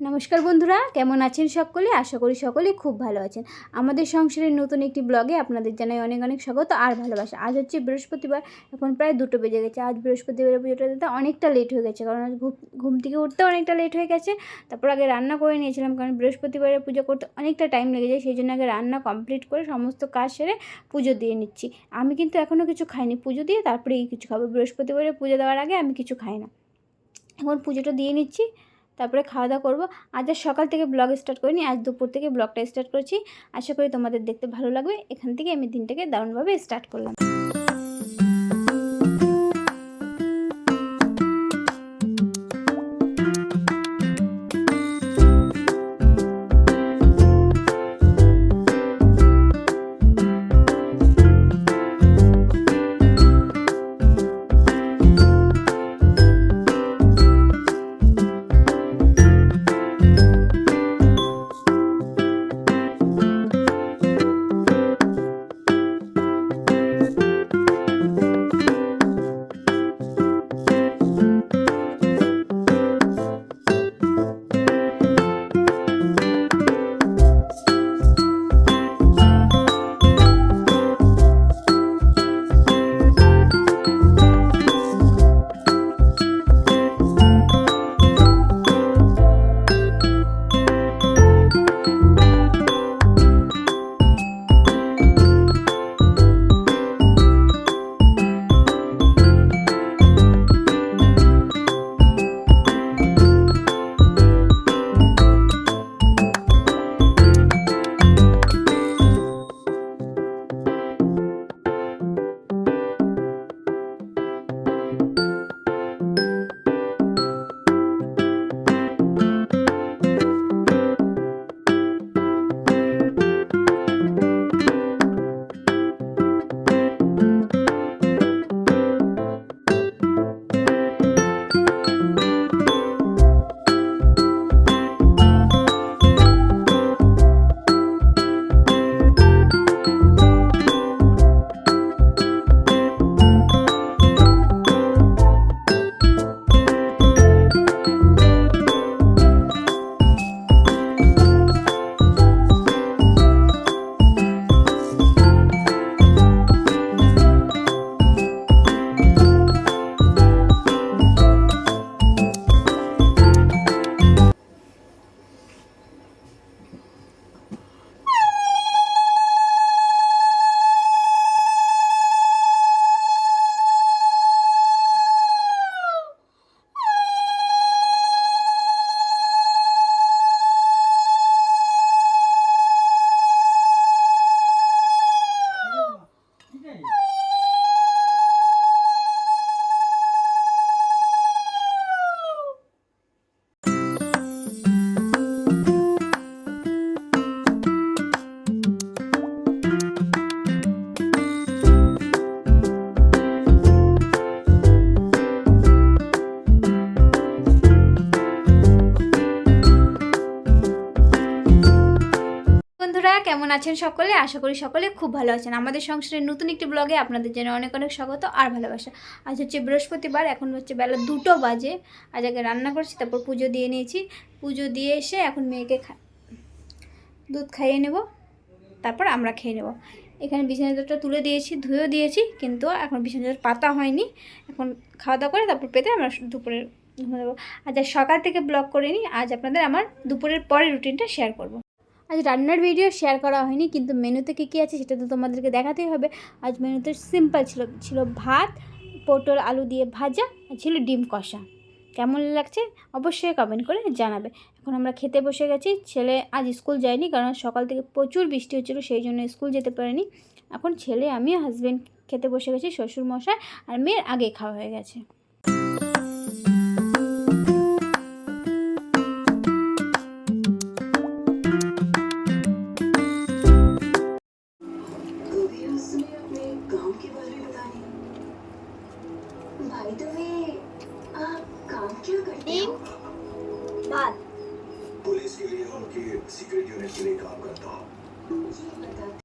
নমস্কার বন্ধুরা, কেমন আছেন সকলে? আশা করি সকলে খুব ভালো আছেন। আমাদের সংসারের নতুন একটি ব্লগে আপনাদের জানাই অনেক অনেক স্বাগত আর ভালোবাসা। আজ হচ্ছে বৃহস্পতিবার, এখন প্রায় দুটো বেজে গেছে। আজ বৃহস্পতিবারের পুজোটা দিতে অনেকটা লেট হয়ে গেছে, কারণ ঘুম থেকে উঠতে অনেকটা লেট হয়ে গেছে। তারপর আগে রান্না করে নিয়েছিলাম, কারণ বৃহস্পতিবারের পুজো করতে অনেকটা টাইম লেগে যায়, সেই জন্য আগে রান্না কমপ্লিট করে সমস্ত কাজ সেরে পুজো দিয়ে নিচ্ছি। আমি কিন্তু এখনও কিছু খাইনি। পুজো দিয়ে তারপরেই কিছু খাব। বৃহস্পতিবারে পুজো দেওয়ার আগে আমি কিছু খাই না। এখন পুজোটা দিয়ে নিচ্ছি। তারপরে খাওয়া দাওয়া করব। আজ আর সকাল থেকে ব্লগ স্টার্ট করিনি, আজ দুপুর থেকে ব্লগটা স্টার্ট করেছি। আশা করি তোমাদের দেখতে ভালো লাগবে। এখান থেকে আমি দিনটাকে দারুণভাবে স্টার্ট করলাম। আছেন সকলে, আশা করি সকলে খুব ভালো আছেন। আমাদের সংসারের নতুন একটি ব্লগে আপনাদের জন্য অনেক অনেক স্বাগত আর ভালোবাসা। আজ হচ্ছে বৃহস্পতিবার, এখন হচ্ছে বেলা দুটো বাজে। আজ আগে রান্না করছি, তারপর পুজো দিয়ে নিয়েছি। পুজো দিয়ে এসে এখন মেয়েকে খা দুধ খাইয়ে নেব, তারপর আমরা খেয়ে নেব। এখানে বিছানাটা তুলে দিয়েছি, ধুয়েও দিয়েছি, কিন্তু এখন বিছানাটা পাতা হয়নি। এখন খাওয়া দাওয়া করে তারপর পেতে আমরা দুপুরের ঘুমে দেবো আজ আর সকাল থেকে ব্লগ করিনি আজ আপনাদের আমার দুপুরের পরে রুটিনটা শেয়ার করব। আজ রান্নার ভিডিও শেয়ার করা হয়নি, কিন্তু মেনুতে কী কী আছে সেটা তো তোমাদেরকে দেখাতেই হবে। আজ মেনুতে সিম্পল ছিল ছিল ভাত, পটল আলু দিয়ে ভাজা, আর ছিল ডিম কষা। কেমন লাগছে অবশ্যই কমেন্ট করে জানাবে। এখন আমরা খেতে বসে গেছি, ছেলে আজ স্কুল যায়নি কারণ সকাল থেকে প্রচুর বৃষ্টি হচ্ছিল, সেই জন্য স্কুল যেতে পারেনি। এখন ছেলে আমি হাজব্যান্ড খেতে বসে গেছি শ্বশুর মশাই আর মেয়ের আগে খাওয়া হয়ে গেছে। ভাত पुलिस के लिए उनकी सीक्रेट यूनिट के लिए काम करता हूँ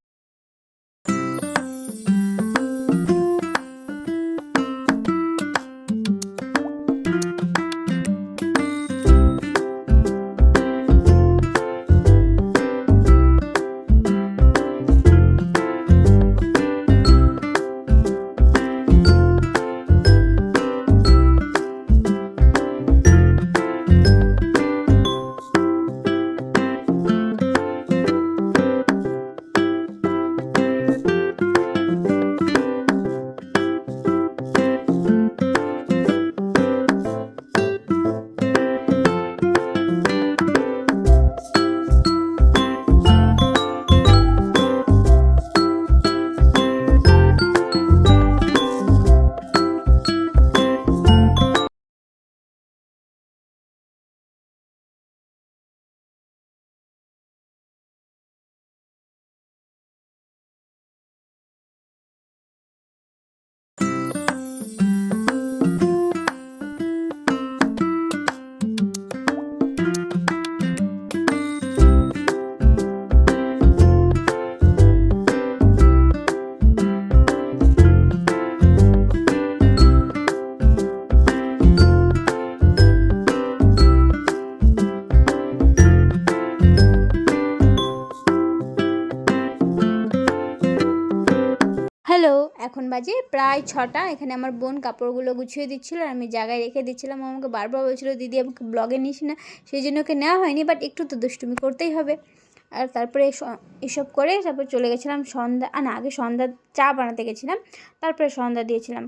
হ্যালো, এখন বাজে প্রায় ছটা। এখানে আমার বোন কাপড়গুলো গুছিয়ে দিচ্ছিল আর আমি জায়গায় রেখে দিচ্ছিলাম। আমাকে বারবার বলছিল, দিদি, আমাকে ব্লগে নিস না। সেই জন্য ওকে নেওয়া হয়নি বাট একটু তো দুষ্টুমি করতেই হবে। আর তারপরে এসব করে তারপর চলে গেছিলাম সন্ধ্যা না, আগে সন্ধ্যা চা বানাতে গেছিলাম। তারপরে সন্ধ্যা দিয়েছিলাম।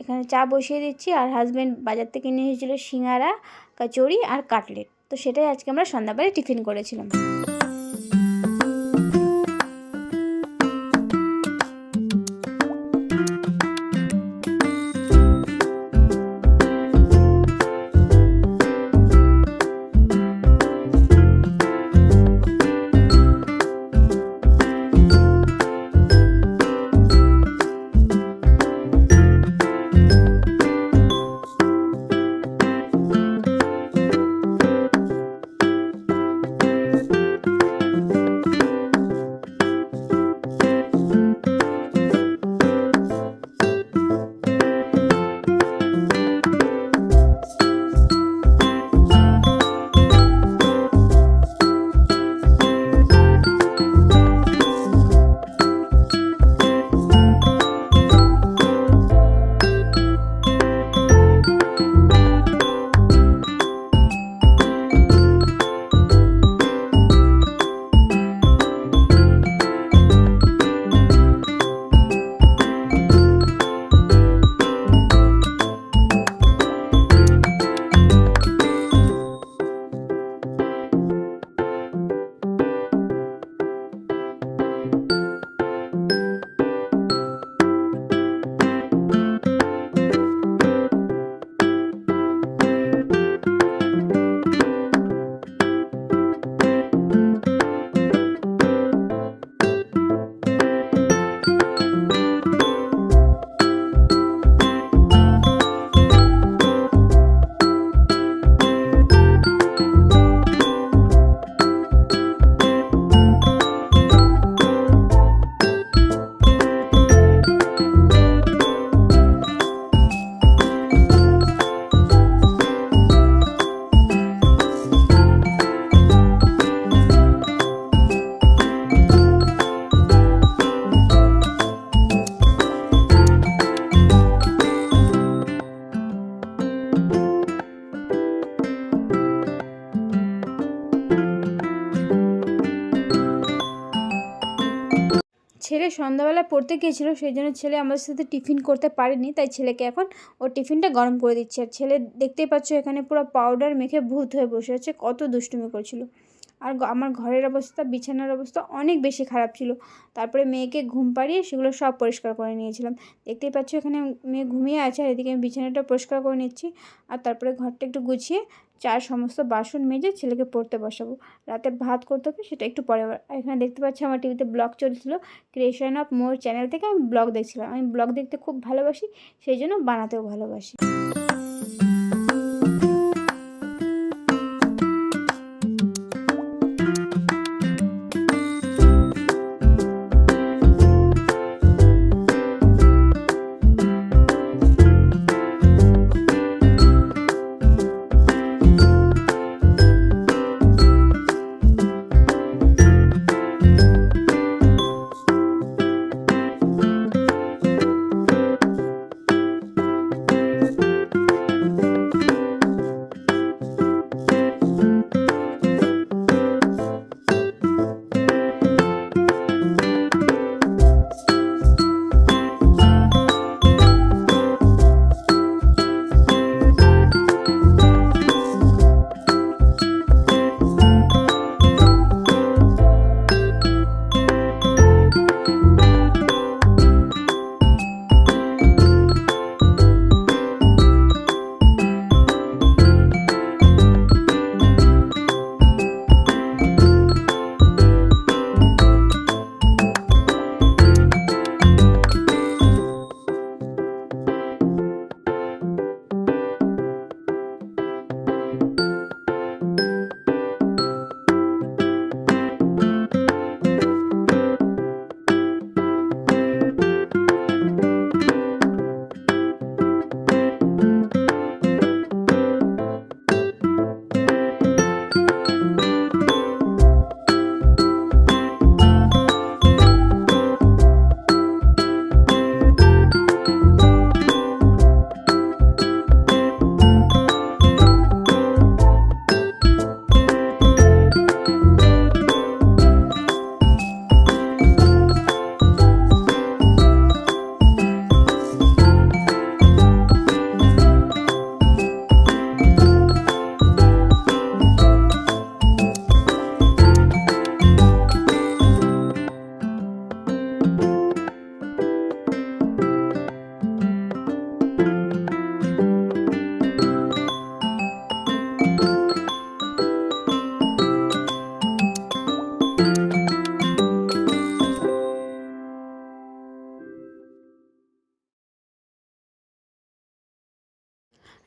এখানে চা বসিয়ে দিচ্ছি আর হাজব্যান্ড বাজার থেকে নিয়ে এসেছিল সিঙ্গারা, কচুরি আর কাটলেট। তো সেটাই আজকে আমরা সন্ধ্যাবেলায় টিফিন করেছিলাম। ছেলে সন্ধ্যাবেলা পড়তে গিয়েছিল, সেই জন্য ছেলে আমাদের সাথে টিফিন করতে পারেনি, তাই ছেলেকে এখন ও টিফিনটা গরম করে দিচ্ছে। আর ছেলে দেখতেই পাচ্ছ, এখানে পুরো পাউডার মেখে ভূত হয়ে বসে আছে, কত দুষ্টুমি করছিল। আর আমার ঘরের অবস্থা, বিছানার অবস্থা অনেক বেশি খারাপ ছিল। তারপরে মেয়েকে ঘুম পাড়িয়ে সেগুলো সব পরিষ্কার করে নিয়েছিলাম। দেখতেই পাচ্ছ এখানে মেয়ে ঘুমিয়ে আছে আর এদিকে আমি বিছানাটা পরিষ্কার করে নিচ্ছি। আর তারপরে ঘরটা একটু গুছিয়ে চার সমস্ত বাসন মেজে ছেলেকে পড়তে বসাবো। রাতে ভাত করতে হবে সেটা একটু পরে এখানে দেখতে পাচ্ছি আমার টিভিতে ব্লগ চলছিল। ক্রিয়েশন অফ মোর চ্যানেল থেকে আমি ব্লগ দেখছিলাম। আমি ব্লগ দেখতে খুব ভালোবাসি, সেই জন্য বানাতেও ভালোবাসি।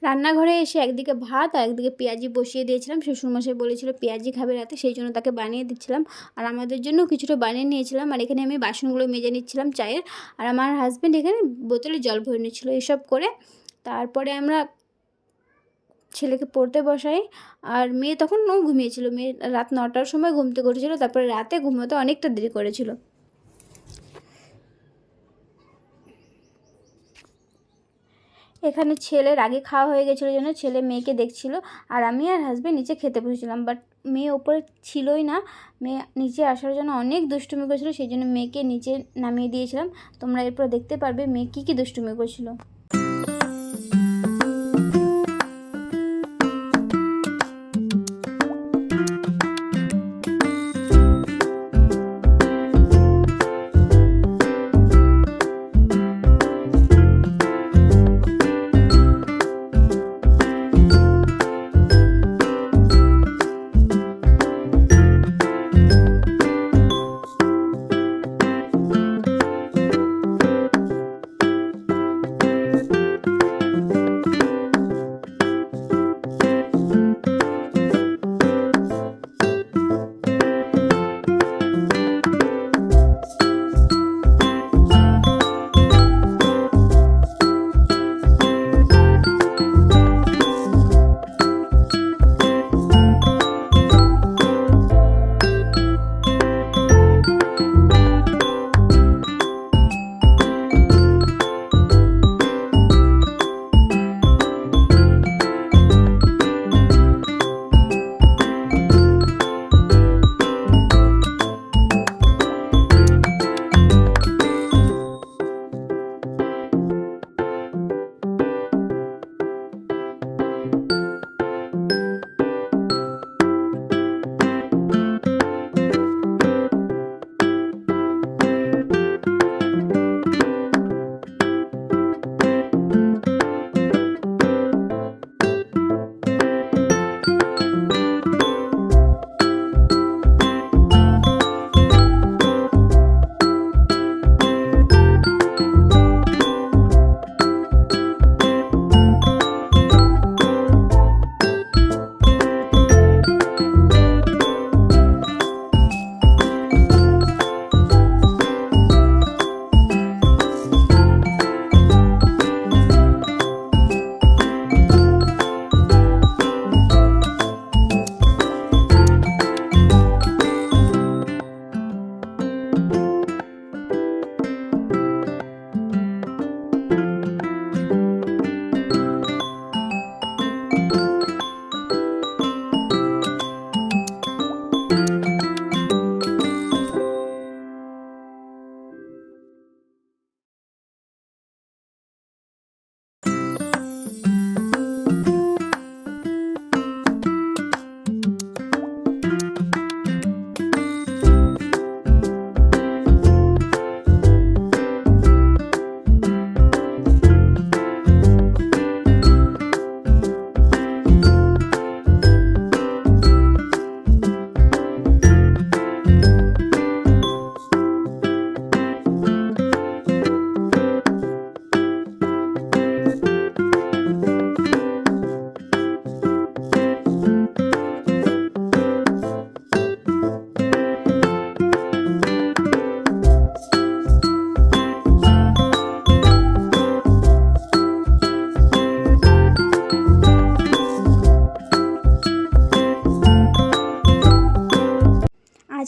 রান্নাঘরে এসে একদিকে ভাত আর একদিকে পেঁয়াজি বসিয়ে দিয়েছিলাম। শ্বশুরমশাই বলেছিল পেঁয়াজি খাবে রাতে, সেই জন্য তাকে বানিয়ে দিচ্ছিলাম। আর আমাদের জন্য কিছুটা বানিয়ে নিয়েছিলাম। আর এখানে আমি বাসনগুলো মেজে নিচ্ছিলাম চায়ের। আর আমার হাজব্যান্ড এখানে বোতলে জল ভরে নিচ্ছিল এসব করে। তারপরে আমরা ছেলেকে পড়তে বসাই। আর মেয়ে তখন ও ঘুমিয়েছিল। মেয়ে রাত নটার সময় ঘুমতে করেছিল তারপরে রাতে ঘুমোতে অনেকটা দেরি করেছিল। এখানে ছেলের আগে খাওয়া হয়ে গেছিল জন্য ছেলে মেয়েকে দেখছিল। আর আমি আর হাজব্যান্ড নিচে খেতে বসেছিলাম। বাট মেয়ে ওপরে ছিলই না। মেয়ে নিচে আসার জন্য অনেক দুষ্টুমি করেছিল, সেই জন্য মেয়েকে নিচে নামিয়ে দিয়েছিলাম। তোমরা এরপর দেখতে পারবে মেয়ে কী কী দুষ্টুমি করেছিল।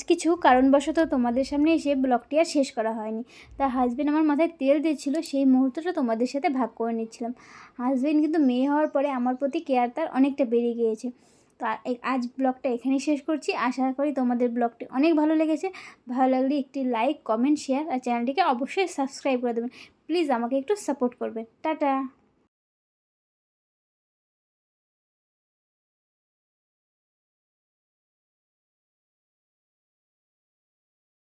কিছু কারণবশত তোমাদের সামনে এসে ব্লগটি আর শেষ করা হয়নি। তা হাজবেন্ড আমার মাথায় তেল দিয়েছিল সেই মুহূর্তটা তোমাদের সাথে ভাগ করে নিচ্ছিলাম। হাজবেন্ড কিন্তু মেয়ে হওয়ার পরে আমার প্রতি কেয়ার তার অনেকটা বেড়ে গিয়েছে। তো আজ ব্লগটা এখানেই শেষ করছি। আশা করি তোমাদের ব্লগটি অনেক ভালো লেগেছে। ভালো লাগলে একটি লাইক কমেন্ট শেয়ার আর চ্যানেলটিকে অবশ্যই সাবস্ক্রাইব করে দেবেন। প্লিজ আমাকে একটু সাপোর্ট করবেন। টাটা!